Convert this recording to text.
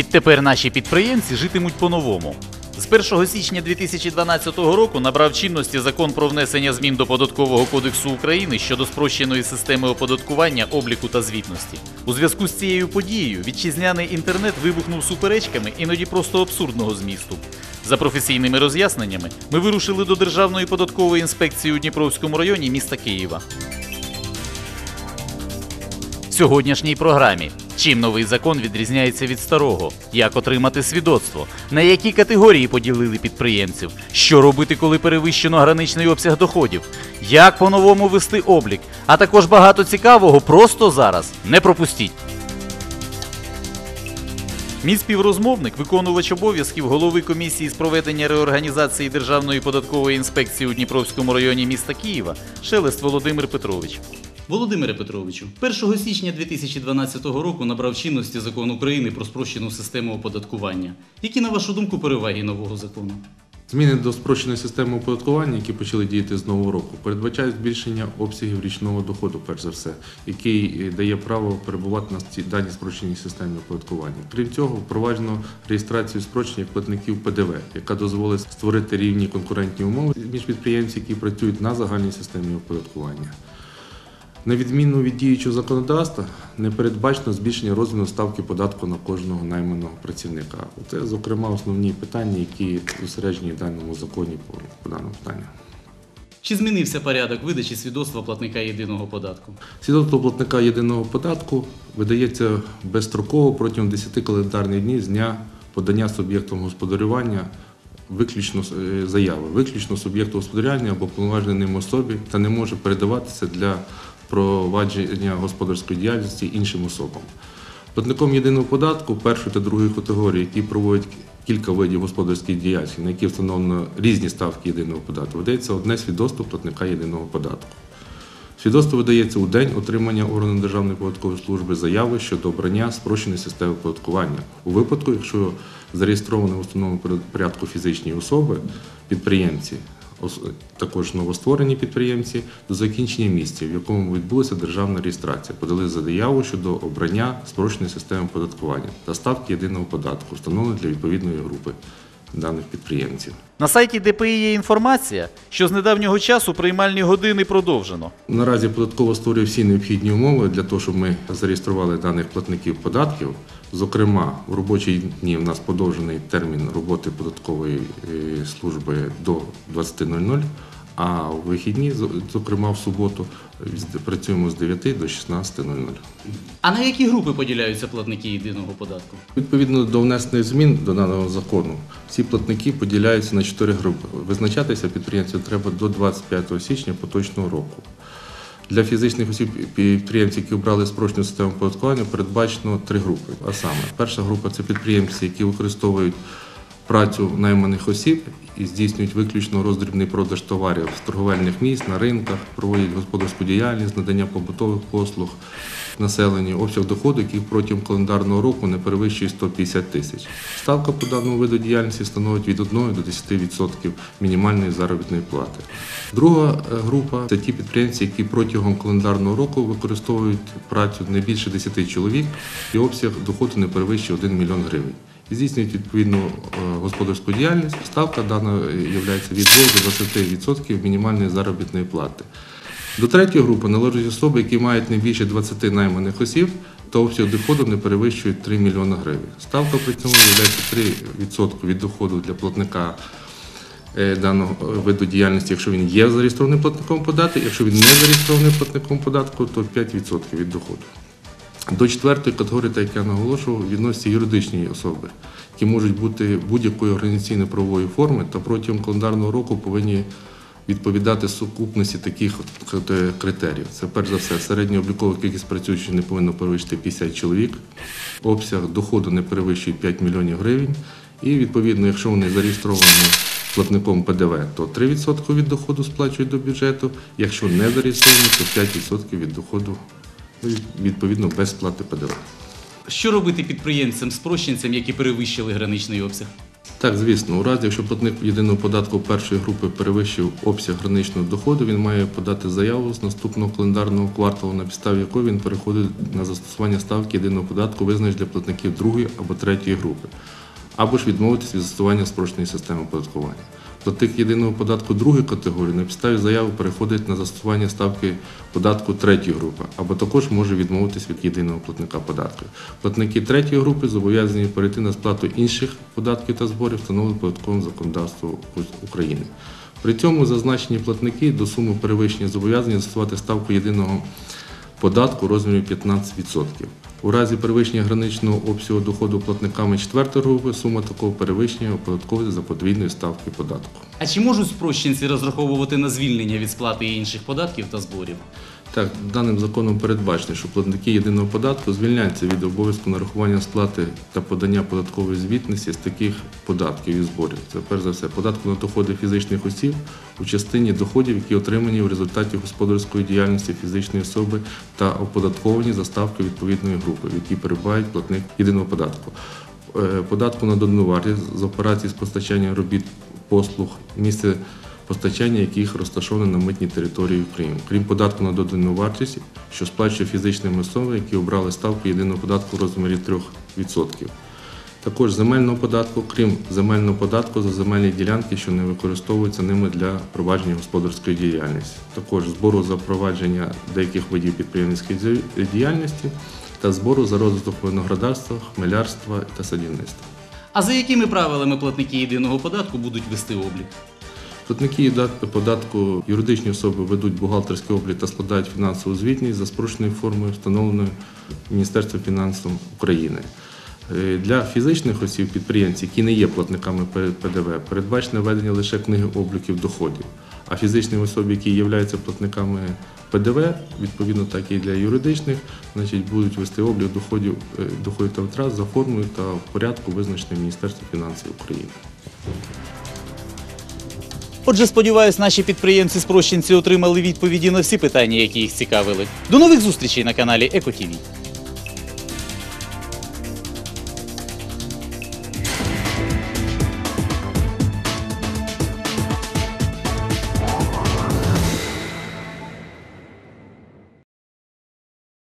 Відтепер наші підприємці житимуть по-новому. З 1 січня 2012 року набрав чинності закон про внесення змін до податкового кодексу України щодо спрощеної системи оподаткування, обліку та звітності. У зв'язку з цією подією вітчизняний інтернет вибухнув суперечками іноді просто абсурдного змісту. За професійними роз'ясненнями ми вирушили до Державної податкової інспекції у Дніпровському районі міста Києва. В сьогоднішній програмі. Чим новий закон відрізняється від старого? Як отримати свідоцтво? На які категорії поділили підприємців? Що робити, коли перевищено граничний обсяг доходів? Як по-новому вести облік? А також багато цікавого просто зараз. Не пропустіть! Мій співрозмовник, виконувач обов'язків голови комісії з проведення реорганізації Державної податкової інспекції у Дніпровському районі міста Києва, Шелест Володимир Петрович. Володимире Петровичу, 1 січня 2012 року набрав чинності закон України про спрощену систему оподаткування. Які, на вашу думку, переваги нового закону? Зміни до спрощеної системи оподаткування, які почали діяти з нового року, передбачають збільшення обсягів річного доходу, перш за все, який е, дає право перебувати на цій даній спрощеній системі оподаткування. Крім цього, впроваджено реєстрацію спрощення платників ПДВ, яка дозволить створити рівні конкурентні умови між підприємцями, які працюють на загальній системі оподаткування. На відміну від діючого законодавства, не передбачено збільшення розміру ставки податку на кожного найманого працівника. Це, зокрема, основні питання, які зосереджені в даному законі по, по даному питанню. Чи змінився порядок видачі свідоцтва платника єдиного податку? Свідоцтво платника єдиного податку видається безстроково протягом 10 календарних днів з дня подання суб'єктом господарювання виключно е, заяви, виключно суб'єкту господарювання або повноваженій ним особі та не може передаватися для провадження господарської діяльності іншим особам. Платником єдиного податку першої та другої категорії, які проводять кілька видів господарської діяльності, на які встановлено різні ставки єдиного податку, видається одне свідоцтво платника єдиного податку. Свідоцтво видається у день отримання органу Державної податкової служби заяви щодо обрання спрощеної системи оподаткування. У випадку, якщо зареєстровані в установленому порядку фізичні особи, підприємці, також новостворені підприємці, до закінчення місця, в якому відбулася державна реєстрація, подали заяву щодо обрання спрощеної системи оподаткування та ставки єдиного податку, встановленої для відповідної групи даних підприємців. На сайті ДПІ є інформація, що з недавнього часу приймальні години продовжено. Наразі податково створює всі необхідні умови для того, щоб ми зареєстрували даних платників податків. Зокрема, в робочі дні в нас подовжений термін роботи податкової е, служби до 20.00, а в вихідні, зокрема в суботу, працюємо з 9 до 16.00. А на які групи поділяються платники єдиного податку? Відповідно до внесених змін до даного закону, всі платники поділяються на чотири групи. Визначатися підприємців треба до 25 січня поточного року. Для фізичних осіб підприємців, які обрали спрощену систему оподаткування, передбачено три групи. А саме, перша група це підприємці, які використовують працю найманих осіб і здійснюють виключно роздрібний продаж товарів з торговельних місць на ринках, проводять господарську діяльність, надання побутових послуг населенню, обсяг доходу, який протягом календарного року не перевищує 150 тисяч. Ставка по даному виду діяльності становить від 1 до 10% мінімальної заробітної плати. Друга е, група це ті підприємці, які протягом календарного року використовують працю не більше 10 чоловік, і обсяг доходу не перевищує 1 мільйон гривень. Здійснюють відповідну е, господарську діяльність. Ставка дана є від 2 до 20% мінімальної заробітної плати. До третьої групи належать особи, які мають не більше 20 найманих осіб, та обсяг доходу не перевищує 3 мільйони гривень. Ставка при цьому є 3% від доходу для платника е, даного е, виду діяльності, якщо він є зареєстрованим платником податку, якщо він не зареєстрований платником податку, то 5% від доходу. До четвертої категорії, так як я наголошував, відносяться юридичні особи, які можуть бути будь-якої організаційно-правової форми та протягом календарного року повинні відповідати сукупності таких критеріїв. Це перш за все середньооблікова кількість працюючих не повинна перевищити 50 чоловік, обсяг доходу не перевищує 5 мільйонів гривень. І відповідно, якщо вони зареєстровані платником ПДВ, то 3% від доходу сплачують до бюджету. Якщо не зареєстровані, то 5% від доходу ну, і, відповідно без сплати ПДВ. Що робити підприємцям-спрощенцям, які перевищили граничний обсяг? Так, звісно, у разі, якщо платник єдиного податку першої групи перевищив обсяг граничного доходу, він має подати заяву з наступного календарного кварталу, на підставі якої він переходить на застосування ставки єдиного податку, визначеної для платників другої або третьої групи, або ж відмовитись від застосування спрощеної системи оподаткування. Платник єдиного податку другої категорії на підставі заяви переходить на застосування ставки податку третьої групи, або також може відмовитись від єдиного платника податку. Платники третьої групи зобов'язані перейти на сплату інших податків та зборів, встановлених податковим законодавством України. При цьому зазначені платники до суми перевищення зобов'язані застосувати ставку єдиного податку розмірі 15%. У разі перевищення граничного обсягу доходу платниками четвертої групи сума такого перевищення оподатковується за подвійною ставкою податку. А чи можуть спрощенці розраховувати на звільнення від сплати інших податків та зборів? Так, даним законом передбачено, що платники єдиного податку звільняються від обов'язку нарахування сплати та подання податкової звітності з таких податків і зборів. Це перш за все податку на доходи фізичних осіб у частині доходів, які отримані в результаті господарської діяльності фізичної особи та оподатковані за ставкою відповідної групи, в якій перебувають платник єдиного податку. Е, Податку на додану вартість з операцій з постачання робіт послуг, місце постачання яких розташоване на митній території України, крім податку на додану вартість, що сплачує фізичними особами, які обрали ставку єдиного податку в розмірі 3%. Також земельного податку, крім земельного податку за земельні ділянки, що не використовуються ними для провадження господарської діяльності. Також збору за провадження деяких видів підприємницької діяльності та збору за розвиток виноградарства, хмелярства та садівництва. А за якими правилами платники єдиного податку будуть вести облік? Платники податку юридичні особи ведуть бухгалтерський облік та складають фінансову звітність за спрощеною формою, встановленою Міністерством фінансів України. Е, Для фізичних осіб підприємців, які не є платниками ПДВ, передбачено ведення лише книги обліків доходів. А фізичні особи, які являються платниками ПДВ, відповідно так і для юридичних, значить, будуть вести облік доходів, е, доходів та витрат за формою та в порядку, визначеним Міністерством фінансів України. Отже, сподіваюсь, наші підприємці-спрощенці отримали відповіді на всі питання, які їх цікавили. До нових зустрічей на каналі ЕКОТІВІ.